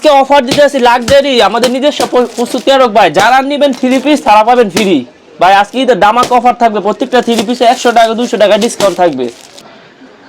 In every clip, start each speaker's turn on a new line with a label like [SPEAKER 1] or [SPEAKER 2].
[SPEAKER 1] আজকে অফার দিতে আছি লাক্সারি আমাদের নিজস্ব প- প্রস্তুতকারক ভাই যারা নেবেন থ্রি পিস তারা পাবেন ফ্রি ভাই আজকে ঈদের দামাক অফার থাকবে। প্রত্যেকটা থ্রি পিসে একশো টাকা দুশো টাকা ডিসকাউন্ট থাকবে।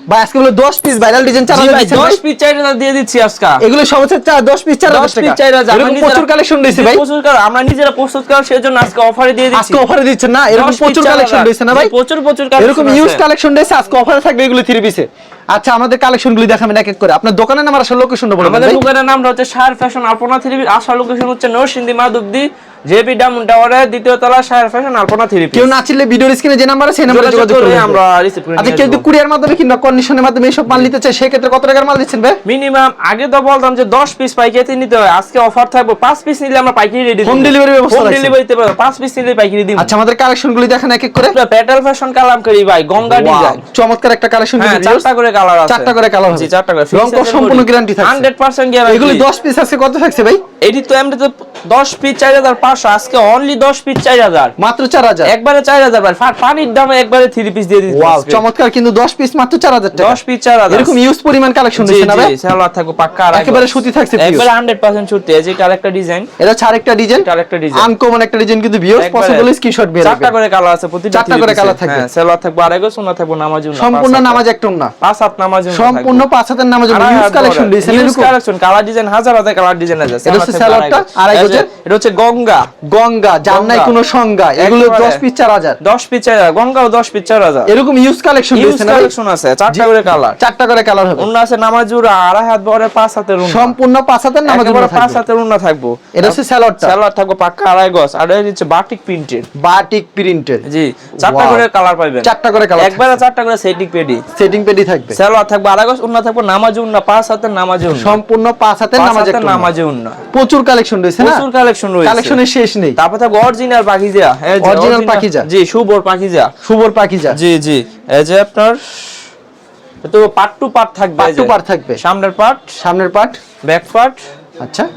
[SPEAKER 2] ভাই আজকে বলে 10 পিস ভাইরাল ডিজাইন চার
[SPEAKER 1] জি
[SPEAKER 2] হাজার
[SPEAKER 1] ভাই
[SPEAKER 2] দিচ্ছেন ভাই?
[SPEAKER 1] দশ পিস চার হাজার দিয়ে দিচ্ছি আজকে।
[SPEAKER 2] এগুলো সবচেয়ে চার 10 পিস 4000
[SPEAKER 1] দশ
[SPEAKER 2] টাকা।
[SPEAKER 1] পিস চার হাজার।
[SPEAKER 2] প্রচুর কালেকশন রয়েছে ভাই।
[SPEAKER 1] প্রচুর কালেকশন আমরা নিজেরা প্রস্তুত করার সেজন্য আজকে অফারে দিয়ে দিচ্ছি।
[SPEAKER 2] আজকে অফারে দিচ্ছেন না এরকম প্রচুর কালেকশন। না ভাই?
[SPEAKER 1] প্রচুর প্রচুর
[SPEAKER 2] এরকম। ইউজ কালেকশন আজকে অফারে থাকবে এগুলো থ্রি পিসে আচ্ছা আমাদের কালেকশন গুলি দেখাবেন এক এক করে। আপনার দোকানের নাম আর আসলে লোকেশনটা বলবেন
[SPEAKER 1] আমাদের দোকানের নামটা হচ্ছে শায়ার ফ্যাশন আলপনা থ্রি আসার লোকেশন হচ্ছে নরসিংদী মাধবদী জেপি ডায়মন্ড টাওয়ারের দ্বিতীয় তলা শায়ার ফ্যাশন আলপনা থ্রি
[SPEAKER 2] কেউ না চিনলে ভিডিওর স্ক্রিনে যে নাম্বার আছে সেই নাম্বারে যোগাযোগ করবেন
[SPEAKER 1] আমরা রিসিভ করে
[SPEAKER 2] আচ্ছা কেউ যদি কুরিয়ার মাধ্যমে কিংবা কন্ডিশনের মাধ্যমে এইসব মাল নিতে চায় সেক্ষেত্রে কত টাকার মাল দিচ্ছেন ভাই?
[SPEAKER 1] মিনিমাম আগে তো বলতাম যে 10 পিস পাইকারি নিতে হয় আজকে অফার থাকবে 5 পিস নিলে আমরা পাইকারি রেডি
[SPEAKER 2] হোম ডেলিভারি ব্যবস্থা
[SPEAKER 1] হোম
[SPEAKER 2] ডেলিভারি
[SPEAKER 1] ডেলিভারিতে পারব 5 পিস নিলে পাইকারি দিব।
[SPEAKER 2] আচ্ছা আমাদের কালেকশন গুলি দেখেন এক এক করে।
[SPEAKER 1] পেটাল ফ্যাশন কালামকারী ভাই গঙ্গা ডিজাইন
[SPEAKER 2] চমৎকার একটা কালেকশন
[SPEAKER 1] হ্যাঁ চারটা করে কালার আছে।
[SPEAKER 2] চারটা করে কালার
[SPEAKER 1] জি চারটা করে।
[SPEAKER 2] রং সম্পূর্ণ গ্যারান্টি থাকছে।
[SPEAKER 1] 100% গ্যারান্টি
[SPEAKER 2] এগুলি 10 পিস আছে কত থাকছে ভাই?
[SPEAKER 1] এটি তো এমনি তো 10 পিস 4500 আজকে অনলি 10 পিস 4000
[SPEAKER 2] মাত্র 4000
[SPEAKER 1] একবারে 4000 ভাই পানির দামে একবারে 3 পিস দিয়ে দিচ্ছি
[SPEAKER 2] ওয়াও চমৎকার কিন্তু 10 পিস মাত্র 4000 টাকা।
[SPEAKER 1] 10 পিস 4000
[SPEAKER 2] এরকম ইউজ পরিমাণ কালেকশন না ভাই?
[SPEAKER 1] সালোয়ার থাকবে পাক্কা আর
[SPEAKER 2] একেবারে সুতি থাকছে
[SPEAKER 1] একবারে 100% সুতি। এই যে আরেকটা ডিজাইন
[SPEAKER 2] এটা ছাড় একটা ডিজাইন
[SPEAKER 1] আরেকটা ডিজাইন
[SPEAKER 2] আনকমন একটা ডিজাইন কিন্তু ভিউয়ার্স হলে স্ক্রিনশট বের
[SPEAKER 1] চারটা করে কালার আছে প্রতিটা
[SPEAKER 2] চারটা করে থাকবে।
[SPEAKER 1] হ্যাঁ সালোয়ার থাকবে আড়াইগো সোনা থাকবে নামাজ
[SPEAKER 2] সম্পূর্ণ নামাজ একটা না
[SPEAKER 1] পাঁচ হাত নামাজ
[SPEAKER 2] সম্পূর্ণ পাঁচ হাতের নামাজ ইউজ কালেকশন দিয়েছেন এরকম?
[SPEAKER 1] কালেকশন কালার ডিজাইন হাজার হাজার কালার ডিজাইন আছে
[SPEAKER 2] এটা হচ্ছে সালোয়ারটা, আড়াই গজের?
[SPEAKER 1] এটা হচ্ছে গঙ্গা।
[SPEAKER 2] গঙ্গা যার নাই কোনো সংজ্ঞা এগুলো 10 পিস 4000
[SPEAKER 1] দশ পিস চার হাজার। গঙ্গাও দশ পিস চার হাজার।
[SPEAKER 2] এরকম ইউজ কালেকশন দিয়েছেন না
[SPEAKER 1] কালেকশন আছে চারটা করে কালার
[SPEAKER 2] চারটা করে কালার হবে।
[SPEAKER 1] অন্য আছে নামাজুর আড়াই হাত বহরে পাঁচ হাতের উন্না।
[SPEAKER 2] সম্পূর্ণ পাঁচ হাতের নামাজ
[SPEAKER 1] একেবারে পাঁচ হাতের উন্না থাকব।
[SPEAKER 2] এটা হচ্ছে সালোয়ারটা
[SPEAKER 1] সালোয়ার থাকবে পাক্কা আড়াই গজ আর এটা হচ্ছে বাটিক প্রিন্টেড
[SPEAKER 2] বাটিক প্রিন্টেড
[SPEAKER 1] জি চারটা করে কালার পাইবেন।
[SPEAKER 2] চারটা করে কালার
[SPEAKER 1] একবারে চারটা করে সেটিং পেডি
[SPEAKER 2] সেটিং পেডি থাকবে।
[SPEAKER 1] সালোয়ার থাকবে আড়াই গজ উন্না থাকবে নামাজ উন্না পাঁচ হাতের নামাজ উন্না।
[SPEAKER 2] সম্পূর্ণ পাঁচ
[SPEAKER 1] পাঁচ
[SPEAKER 2] নামাজ
[SPEAKER 1] নামাজে উন্না।
[SPEAKER 2] প্রচুর কালেকশন রয়েছে না?
[SPEAKER 1] প্রচুর কালেকশন রয়েছে।
[SPEAKER 2] কালেকশনের শেষ নেই।
[SPEAKER 1] তারপর থাকবে অরিজিনাল পাখিজা
[SPEAKER 2] original- পাখিজা।
[SPEAKER 1] জি শুভর পাখিজা
[SPEAKER 2] সুবর পাকিজা।
[SPEAKER 1] জি জি। এই যে আপনার তো পার্ট টু পার্ট থাকবে
[SPEAKER 2] পার্ট টু পার্ট থাকবে।
[SPEAKER 1] সামনের পার্ট
[SPEAKER 2] সামনের পার্ট
[SPEAKER 1] ব্যাক পার্ট
[SPEAKER 2] আচ্ছা।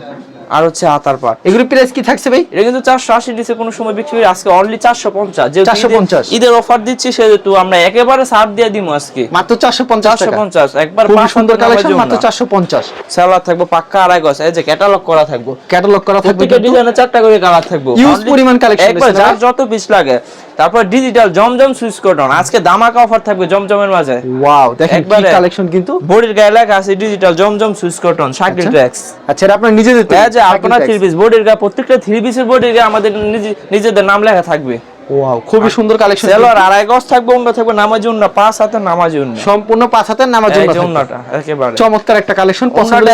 [SPEAKER 1] আর হচ্ছে হাতার পার্ট
[SPEAKER 2] এগুলো প্রাইস কি থাকছে ভাই?
[SPEAKER 1] এটা কিন্তু চারশো আশি দিচ্ছে কোনো সময় বিক্রি হয় আজকে অনলি চারশো পঞ্চাশ। যে
[SPEAKER 2] 450
[SPEAKER 1] ঈদের অফার দিচ্ছি সেহেতু আমরা একেবারে ছাড় দিয়ে দিব আজকে।
[SPEAKER 2] মাত্র 450
[SPEAKER 1] চারশো পঞ্চাশ একবার
[SPEAKER 2] খুবই
[SPEAKER 1] পাঁচ
[SPEAKER 2] সুন্দর কালেকশন মাত্র
[SPEAKER 1] উন্না।
[SPEAKER 2] 450
[SPEAKER 1] সালোয়ার থাকবে পাক্কা আড়াই গজ এই যে ক্যাটালগ করা থাকবে।
[SPEAKER 2] ক্যাটালগ করা থাকবে
[SPEAKER 1] ডিজাইনে চারটা করে কালার থাকবে। Only-
[SPEAKER 2] পরিমাণ collection
[SPEAKER 1] একবার যার যত পিস লাগে। তারপর ডিজিটাল জমজম সুইচ কটন আজকে দামাকা অফার থাকবে জমজমের মাঝে।
[SPEAKER 2] ওয়াও দেখেন কি কালেকশন কিন্তু।
[SPEAKER 1] বডির গায়ে লেখা আছে digital Zamzam Swiss cotton Shakil tracks
[SPEAKER 2] আচ্ছা এটা আপনার নিজেদের দিতে
[SPEAKER 1] এই যে আপনার থ্রি পিস বডির গায়ে প্রত্যেকটা থ্রি পিসের বডির গায়ে আমাদের নিজে- নিজেদের নাম লেখা থাকবে।
[SPEAKER 2] ওয়াও খুবই সুন্দর কালেকশন
[SPEAKER 1] সেলোয়ার আড়াই গজ থাকবে অন্য থাকবে নামাজ উন্না পাঁচ হাতে নামাজ উন্না
[SPEAKER 2] সম্পূর্ণ পাঁচ হাতের নামাজ।
[SPEAKER 1] উন্নাটা একেবারে।
[SPEAKER 2] চমৎকার একটা কালেকশন পছন্দ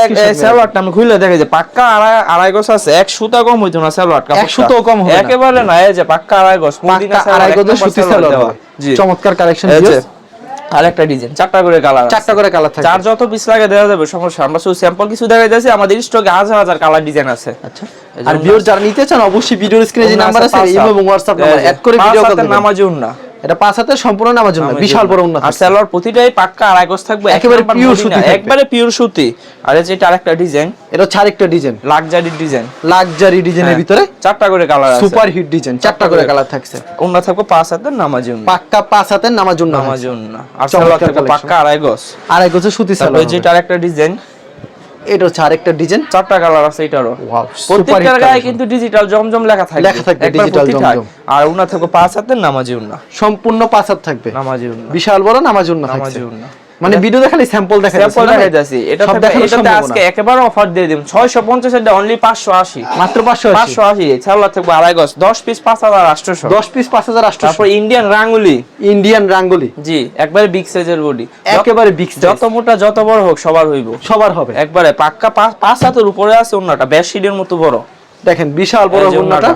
[SPEAKER 1] আমি খুলে দেখে যে পাক্কা আড়াই আড়াই গজ আছে এক সুতা কম হইতো না সেলোয়ার
[SPEAKER 2] এক সুতো কম হবে
[SPEAKER 1] একেবারে না এই যে পাক্কা আড়াই গজ
[SPEAKER 2] পাক্কা আড়াই
[SPEAKER 1] গজ
[SPEAKER 2] সুতি।
[SPEAKER 1] জি।
[SPEAKER 2] চমৎকার কালেকশন
[SPEAKER 1] এই একটা ডিজাইন চারটা করে কালার
[SPEAKER 2] চারটা করে কালার থাকে।
[SPEAKER 1] চার যত পিস লাগে দেওয়া যাবে সমস্যা আমরা শুধু স্যাম্পল কিছু দেখা যাচ্ছে আমাদের স্টকে হাজার হাজার কালার ডিজাইন আছে।
[SPEAKER 2] আচ্ছা। আর
[SPEAKER 1] উন্না
[SPEAKER 2] যারা নিতে চান অবশ্যই ভিডিওর স্ক্রিনে যে নাম্বার আছে ইমো। এবং হোয়াটসঅ্যাপ নাম্বার অ্যাড করে ভিডিও কল
[SPEAKER 1] হাতের
[SPEAKER 2] দিবেন
[SPEAKER 1] নামাজি উন্না।
[SPEAKER 2] এটা পাঁচ হাতের সম্পূর্ণ নামাজ জন্য বিশাল বড় উন্না
[SPEAKER 1] আর। সেলোয়ার প্রতিটাই পাক্কা আড়াই গজ থাকবে
[SPEAKER 2] একেবারে
[SPEAKER 1] মদিনা,
[SPEAKER 2] সুতি।
[SPEAKER 1] একবারে পিওর সুতি। আর এই যে এটা আরেকটা ডিজাইন
[SPEAKER 2] এটা হচ্ছে আরেকটা ডিজাইন
[SPEAKER 1] লাক্সারি ডিজাইন
[SPEAKER 2] লাক্সারি ডিজাইনের ভিতরে
[SPEAKER 1] চারটা করে কালার আছে।
[SPEAKER 2] সুপার হিট ডিজাইন চারটা করে কালার থাকছে।
[SPEAKER 1] অন্য থাকবে পাঁচ হাতের নামাজি উন্না
[SPEAKER 2] পাক্কা পাঁচ হাতের নামাজ জন্য
[SPEAKER 1] নামাজি উন্না আর সেলোয়ার থাকবে পাক্কা আড়াই গজ।
[SPEAKER 2] এক হচ্ছে সুতি সালোয়ার
[SPEAKER 1] যেটা আরেকটা ডিজাইন
[SPEAKER 2] এটা হচ্ছে আরেকটা ডিজাইন
[SPEAKER 1] চারটা কালার আছে এটারও। প্রত্যেকটার গায়ে কিন্তু ডিজিটাল জমজম লেখা থাকে
[SPEAKER 2] লেখা থাকবে
[SPEAKER 1] ডিজিটাল
[SPEAKER 2] জমজম।
[SPEAKER 1] আর উনা থাকবে পাঁচ হাতের নামাজি উন্না
[SPEAKER 2] সম্পূর্ণ পাঁচ হাত থাকবে।
[SPEAKER 1] নামাজি উন্না
[SPEAKER 2] বিশাল বড় নামাজ উন্না
[SPEAKER 1] নামাজি উন্না
[SPEAKER 2] মানে ভিডিও দেখালে স্যাম্পল দেখা
[SPEAKER 1] স্যাম্পল? দেখাই যাচ্ছি। এটা এটাতে আজকে। একেবারে অফার দিয়ে দিম 650 এর অনলি 580
[SPEAKER 2] মাত্র পাঁচশো আশি।
[SPEAKER 1] 580 ছাড়লা থাকবে আড়াই গজ। 10 পিস 5800
[SPEAKER 2] দশ পিস পাঁচ হাজার আটশো
[SPEAKER 1] তারপর ইন্ডিয়ান রাঙ্গুলি।
[SPEAKER 2] ইন্ডিয়ান রাঙ্গুলি।
[SPEAKER 1] জি একবারে বিগ সাইজের বডি
[SPEAKER 2] একেবারে বিগ
[SPEAKER 1] যত মোটা যত বড় হোক সবার হইব।
[SPEAKER 2] সবার হবে।
[SPEAKER 1] একবারে পাক্কা পাঁচ- হাতের উপরে আছে অন্যটা বেডশিটের মতো বড়।
[SPEAKER 2] দেখেন বিশাল বড় উন্নাটা।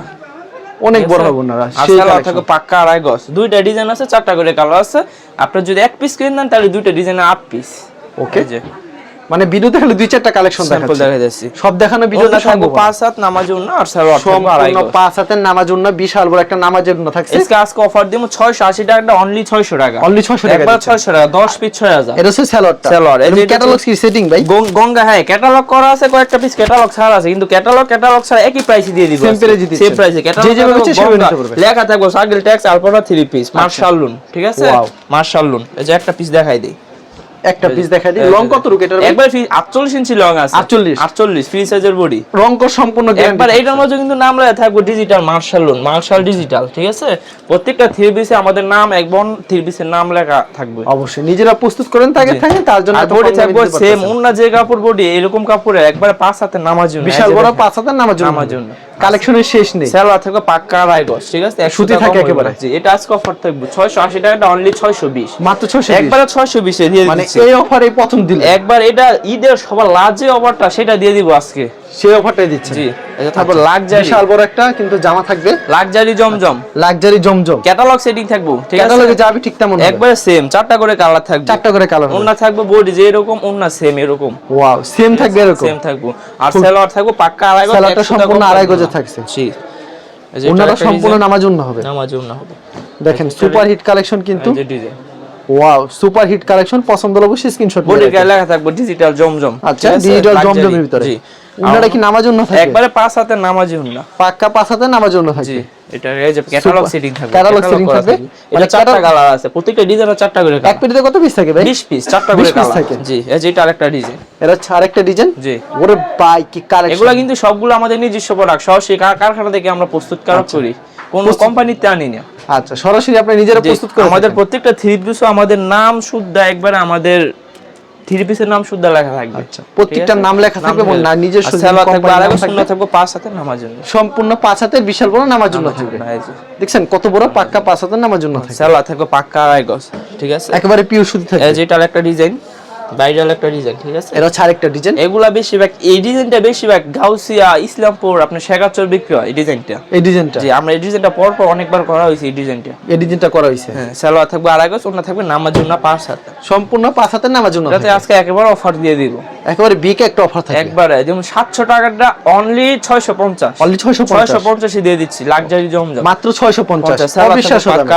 [SPEAKER 2] অনেক বড় হবে না
[SPEAKER 1] সালোয়ার থাকে পাক্কা আড়াই গজ দুইটা ডিজাইন আছে চারটা করে কালার আছে। আপনি যদি এক পিস কিনেন নেন তাহলে দুইটা ডিজাইনে আট পিস
[SPEAKER 2] ওকে
[SPEAKER 1] যে।
[SPEAKER 2] মানে ভিডিও দেখালে দুই চারটা কালেকশন
[SPEAKER 1] দেখা যাচ্ছে
[SPEAKER 2] সব দেখানো ভিডিও
[SPEAKER 1] ওটা
[SPEAKER 2] দেখা
[SPEAKER 1] পাঁচ হাত নামাজ উন্না আর আড়াই
[SPEAKER 2] সম্পূর্ণ পাঁচ হাতের নামাজ উন্না বিশাল বড় একটা নামাজ উন্না থাকছে।
[SPEAKER 1] এসকে আজকে অফার দিব 680 টাকা অনলি 600 টাকা।
[SPEAKER 2] Only 600 টাকা
[SPEAKER 1] একবার 600 টাকা 10 পিস 6000
[SPEAKER 2] এটা হচ্ছে স্যালোয়ারটা
[SPEAKER 1] Salwar, এই যে
[SPEAKER 2] ক্যাটালগ কি সেটিং ভাই।
[SPEAKER 1] গঙ্গা হ্যাঁ ক্যাটালগ করা আছে কয়েকটা পিস ক্যাটালগ ছাড়া আছে কিন্তু ক্যাটালগ ক্যাটালগ ছাড়া একই প্রাইসে দিয়ে দিব
[SPEAKER 2] Same price এ
[SPEAKER 1] সেম প্রাইসে ক্যাটালগ
[SPEAKER 2] যে যেভাবে পারবে।
[SPEAKER 1] লেখা থাকবে সাগিল tax Alpana three piece martial লুন ঠিক আছে?
[SPEAKER 2] Wow.
[SPEAKER 1] মার্শাল লুন। এই যে একটা পিস দেখাই দেই।
[SPEAKER 2] একটা পিস দেখাই দিই। লং
[SPEAKER 1] যে,
[SPEAKER 2] কত রুক এটার
[SPEAKER 1] একবার ফ্রি 48 ইঞ্চি লং আছে।
[SPEAKER 2] 48
[SPEAKER 1] 48 ফ্রি সাইজের বডি
[SPEAKER 2] রং সম্পূর্ণ
[SPEAKER 1] একবার মধ্যে কিন্তু নাম লেখা থাকবে digital Marshal lawn Marshal digital ঠিক আছে? প্রত্যেকটা থ্রি পিসে আমাদের নাম একবন থ্রি পিসের নাম লেখা থাকবে।
[SPEAKER 2] অবশ্যই নিজেরা প্রস্তুত করেন
[SPEAKER 1] জি।
[SPEAKER 2] থাকে তার জন্য
[SPEAKER 1] বডি থাকবে সেম অন্য যে কাপড় বডি এরকম কাপড়ে একবার পাঁচ হাতে নামার জন্য।
[SPEAKER 2] বিশাল বড় পাঁচ হাজার নামার জন্য।
[SPEAKER 1] নামার জন্য।
[SPEAKER 2] কালেকশনের শেষ নেই।
[SPEAKER 1] থাকবে পাক্কা ঠিক আছে?
[SPEAKER 2] সুতি থাকে একেবারে।
[SPEAKER 1] এটা আজকে অফার থাকবে। ছয়শো আশি টাকাটা অনলি ছয়শো বিশ।
[SPEAKER 2] মাত্র ছশো
[SPEAKER 1] একবারে ছয়শো বিশে দিয়ে
[SPEAKER 2] মানে
[SPEAKER 1] দিচ্ছি
[SPEAKER 2] এই অফারে প্রথম দিল
[SPEAKER 1] একবার এটা ঈদের সবার লাস্ট যে অফারটা সেটা দিয়ে দিব আজকে।
[SPEAKER 2] সেই অফারটাই দিচ্ছে।
[SPEAKER 1] জি এটা থাকবে লাক্সারি।
[SPEAKER 2] বিশাল বড় একটা কিন্তু জামা থাকবে।
[SPEAKER 1] Luxury Zamzam.
[SPEAKER 2] Luxury Zamzam.
[SPEAKER 1] Catalogue setting থাকব ঠিক আছে?
[SPEAKER 2] ক্যাটালগে যাবে ঠিক তেমন
[SPEAKER 1] একবারে সেম চারটা করে কালার থাকবে।
[SPEAKER 2] চারটা করে কালার
[SPEAKER 1] ওন্না থাকবে বডি যে এরকম ওন্না সেম এরকম।
[SPEAKER 2] ওয়াও সেম থাকবে এরকম।
[SPEAKER 1] সেম থাকব। আর সেলোয়ার থাকব পাক্কা আড়াই গজ
[SPEAKER 2] সালোয়ারটা সম্পূর্ণ আড়াই গজে। থাকছে।
[SPEAKER 1] জি। একটা
[SPEAKER 2] সম্পূর্ণ নামার হবে।
[SPEAKER 1] নামার জন্য হবে।
[SPEAKER 2] দেখেন সুপার হিট কালেকশন কিন্তু
[SPEAKER 1] design
[SPEAKER 2] wow super hit collection পছন্দ হলে অবশ্যই স্ক্রিনশট
[SPEAKER 1] গায়ে লেখা থাকবে ডিজিটাল জমজম
[SPEAKER 2] আচ্ছা? ডিজিটাল জমজমের ভিতরে।
[SPEAKER 1] জি।
[SPEAKER 2] কি নামার জন্য থাকে
[SPEAKER 1] একবারে পাঁচ হাতে নামাজি
[SPEAKER 2] পাক্কা পাঁচ হাতে নামার জন্য থাকে
[SPEAKER 1] এটা এই যে catalogue. Setting
[SPEAKER 2] Catalog
[SPEAKER 1] catalog
[SPEAKER 2] setting
[SPEAKER 1] এটা চারটা কালার আছে প্রত্যেকটা ডিজাইনের চারটা করে
[SPEAKER 2] এক পেটিতে কত পিস থাকে ভাই?
[SPEAKER 1] 20 পিস চারটা করে কালার
[SPEAKER 2] থাকে?
[SPEAKER 1] জি এই যে এটা আরেকটা ডিজাইন
[SPEAKER 2] এটা একটা ডিজাইন
[SPEAKER 1] জি।
[SPEAKER 2] ওরে বাই কি কালেকশন
[SPEAKER 1] এগুলা কিন্তু সবগুলো আমাদের নিজস্ব প্রোডাক্ট সরাসরি কার- কারখানা থেকে আমরা প্রস্তুতকারক করি। কোন কোম্পানিতে আনি না
[SPEAKER 2] আচ্ছা সরাসরি আপনি নিজেরা প্রস্তুত করে
[SPEAKER 1] আমাদের প্রত্যেকটা থ্রি পিসও আমাদের নাম শুদ্ধ একবারে আমাদের থ্রি পিসের নাম শুদ্ধ লেখা থাকবে।
[SPEAKER 2] আচ্ছা, প্রত্যেকটার নাম লেখা থাকবে এবং না যে
[SPEAKER 1] থাকবে আর শূন্য
[SPEAKER 2] থাকবে।
[SPEAKER 1] থাকবে পাঁচ হাতে নামার জন্য।
[SPEAKER 2] সম্পূর্ণ পাঁচ হাতের বিশাল বড় নামার জন্য থাকবে। দেখছেন কত বড় পাক্কা পাঁচ হাতের নামার জন্য থাকে
[SPEAKER 1] সালোয়ার থাকবে পাক্কা আড়াই গজ ঠিক আছে?
[SPEAKER 2] একেবারে পিওর সুতি থাকে
[SPEAKER 1] এই যে এটার একটা ডিজাইন বাইরের একটা ডিজাইন ঠিক আছে?
[SPEAKER 2] এটা হচ্ছে আরেকটা ডিজাইন
[SPEAKER 1] এগুলা বেশিরভাগ এই ডিজাইনটা বেশিরভাগ গাউসিয়া ইসলামপুর আপনার শেখাচর বিক্রি হয় এই ডিজাইনটা
[SPEAKER 2] এই ডিজাইনটা
[SPEAKER 1] জি আমরা এই ডিজাইনটা পর পর অনেকবার করা হয়েছে এই ডিজাইনটা
[SPEAKER 2] এই ডিজাইনটা করা হয়েছে?
[SPEAKER 1] হ্যাঁ সালোয়ার থাকবে আড়াই গজ ওনা থাকবে নামাজ জন্য পাঁচ হাতে।
[SPEAKER 2] সম্পূর্ণ পাঁচ হাতের নামাজ জন্য
[SPEAKER 1] যাতে আজকে একেবারে অফার দিয়ে দিব।
[SPEAKER 2] একেবারে বিগ একটা অফার থাকে
[SPEAKER 1] একবারে যেমন সাতশো টাকাটা অনলি ছয়শো পঞ্চাশ।
[SPEAKER 2] অনলি ছয়শো
[SPEAKER 1] ছয়শো
[SPEAKER 2] পঞ্চাশ
[SPEAKER 1] পঞ্চাশে দিয়ে দিচ্ছি লাক্সারি জমজম।
[SPEAKER 2] মাত্র ছয়শো পঞ্চাশ।
[SPEAKER 1] পঞ্চাশ সালোয়ার
[SPEAKER 2] অবিশ্বাস্য দামে।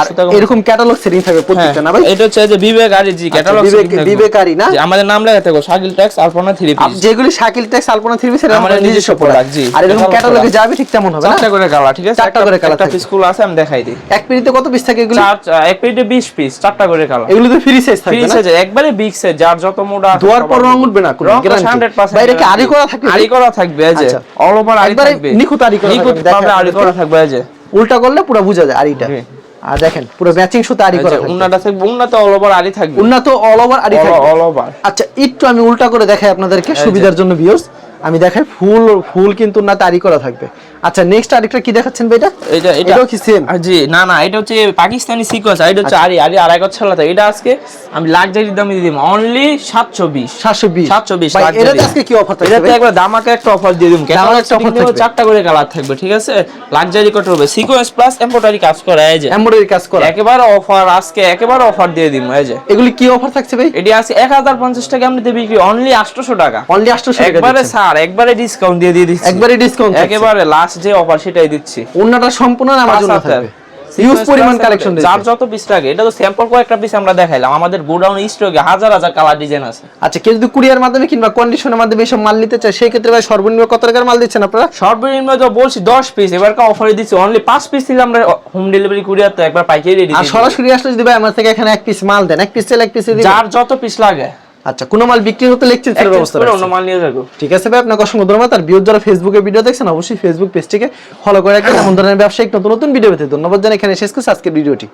[SPEAKER 2] আর
[SPEAKER 1] টাকা
[SPEAKER 2] এরকম ক্যাটালগ সেটিং থাকবে প্রত্যেকটা না ভাই?
[SPEAKER 1] এটা হচ্ছে যে বিবেক আর জি ক্যাটালগ
[SPEAKER 2] বিবেক- বিবেকারি না?
[SPEAKER 1] আমাদের নাম লেখা থাকো শাকিল ট্যাক্স আলপনা থ্রি
[SPEAKER 2] আপ-
[SPEAKER 1] পিস
[SPEAKER 2] যেগুলি Shakil Tex Alpana three piece
[SPEAKER 1] আমাদের নিজস্ব product, জি।
[SPEAKER 2] আর এরকম ক্যাটালগে যাবে ঠিক তেমন হবে না?
[SPEAKER 1] চারটা করে কালার ঠিক আছে?
[SPEAKER 2] চারটা করে colour
[SPEAKER 1] একটা গুলো আছে আমি দেখাই দিই।
[SPEAKER 2] এক পিড়িতে কত পিস থাকে এগুলো?
[SPEAKER 1] চার এক প্লেটে 20 পিস চারটা করে কালার
[SPEAKER 2] এগুলো তো ফ্রি সাইজ
[SPEAKER 1] ফ্রি
[SPEAKER 2] থাকবে না?
[SPEAKER 1] সাইজ একবারে বিগ সাইজ যার যত মোটা আছে
[SPEAKER 2] ধোয়ার পর রং উঠবে না কোনো।
[SPEAKER 1] 100%
[SPEAKER 2] বাইরে কি আড়ি করা থাকবে?
[SPEAKER 1] আড়ি করা থাকবে এই যে
[SPEAKER 2] আচ্ছা।
[SPEAKER 1] অল ওভার আড়ি থাকবে
[SPEAKER 2] নিখুঁত আড়ি করা
[SPEAKER 1] নিখুঁত ভাবে আড়ি করা থাকবে এই যে
[SPEAKER 2] উল্টা করলে পুরো বোঝা যায় আড়িটা। আর দেখেন পুরো ম্যাচিং সুতা আড়ি করা থাকবে
[SPEAKER 1] উন্নাটা থাকবে অল ওভার আড়ি থাকবে
[SPEAKER 2] অল ওভার আড়ি থাকবে
[SPEAKER 1] অল ওভার
[SPEAKER 2] আচ্ছা একটু আমি উল্টা করে দেখাই আপনাদেরকে। সুবিধার জন্য ভিউয়ার্স আমি দেখাই ফুল ফুল কিন্তু না তারি করা থাকবে। আচ্ছা নেক্সট আরেকটা কি দেখাচ্ছেন ভাই এটা
[SPEAKER 1] এটা। এটা
[SPEAKER 2] এটাও কি সেম
[SPEAKER 1] জি না না এটা হচ্ছে পাকিস্তানি সিকোয়েন্স আর এটা হচ্ছে আরি আরি আড়াই গজ ছাড়া এটা আজকে আমি লাক্সারি দামে দিয়ে দিই অনলি 720
[SPEAKER 2] 720
[SPEAKER 1] 720
[SPEAKER 2] ভাই। এটাতে আজকে কি অফার থাকবে ভাই?
[SPEAKER 1] একবার দামাকে একটা অফার দিয়ে দিম
[SPEAKER 2] দামাকে একটা offer থাকবে।
[SPEAKER 1] চারটা করে কালার থাকবে ঠিক আছে? লাক্সারি কট হবে। সিকোয়েন্স প্লাস এমব্রয়ডারি কাজ করা এই যে।
[SPEAKER 2] এমব্রয়ডারি কাজ করা।
[SPEAKER 1] একেবারে অফার আজকে একেবারে অফার দিয়ে দিম এই যে।
[SPEAKER 2] এগুলি কি অফার থাকছে ভাই?
[SPEAKER 1] এটা আছে 1050 টাকা আমরা বিক্রি অনলি 800 টাকা।
[SPEAKER 2] অনলি 800 টাকা
[SPEAKER 1] একবারে স্যার একবারে ডিসকাউন্ট দিয়ে দিয়ে দিচ্ছি।
[SPEAKER 2] একবারে ডিসকাউন্ট
[SPEAKER 1] একেবারে লাস্ট যে অফার সেটাই দিচ্ছি।
[SPEAKER 2] ওন্নাটা সম্পূর্ণ আমার জন্য থাকবে। হিউজ পরিমাণ কালেকশন
[SPEAKER 1] যার যত পিস লাগে এটা তো স্যাম্পল কয়েকটা পিস আমরা দেখাইলাম। আমাদের গোডাউন স্টকে হাজার হাজার কালার ডিজাইন আছে।
[SPEAKER 2] আচ্ছা কেউ যদি কুরিয়ার মাধ্যমে কিংবা কন্ডিশনের মাধ্যমে এসব মাল নিতে চায় সেই ক্ষেত্রে ভাই সর্বনিম্ন কত টাকার মাল দিচ্ছেন আপনারা?
[SPEAKER 1] সর্বনিম্ন তো বলছি 10 পিস এবার কা অফারে দিচ্ছি অনলি 5 পিস দিলে আমরা হোম ডেলিভারি কুরিয়ার তো একবার পাইকারি রেডি
[SPEAKER 2] আর সরাসরি আসলে যদি ভাই আমার থেকে এখানে এক পিস মাল দেন এক পিস চাইলে এক পিস
[SPEAKER 1] যার যত পিস লাগে।
[SPEAKER 2] আচ্ছা কোনো মাল বিক্রি হতে লেখছেন
[SPEAKER 1] স্যার
[SPEAKER 2] ব্যবস্থা আছে
[SPEAKER 1] অন্য মাল নিয়ে যাব।
[SPEAKER 2] ঠিক আছে ভাই আপনাকে অসংখ্য ধন্যবাদ। আর ভিউজ যারা ফেসবুকে ভিডিও দেখছেন অবশ্যই ফেসবুক পেজটিকে ফলো করে রাখবেন। এমন ধরনের ব্যবসায়িক নতুন নতুন ভিডিও পেতে ধন্যবাদ জানাই। এখানে শেষ করছি আজকের ভিডিওটি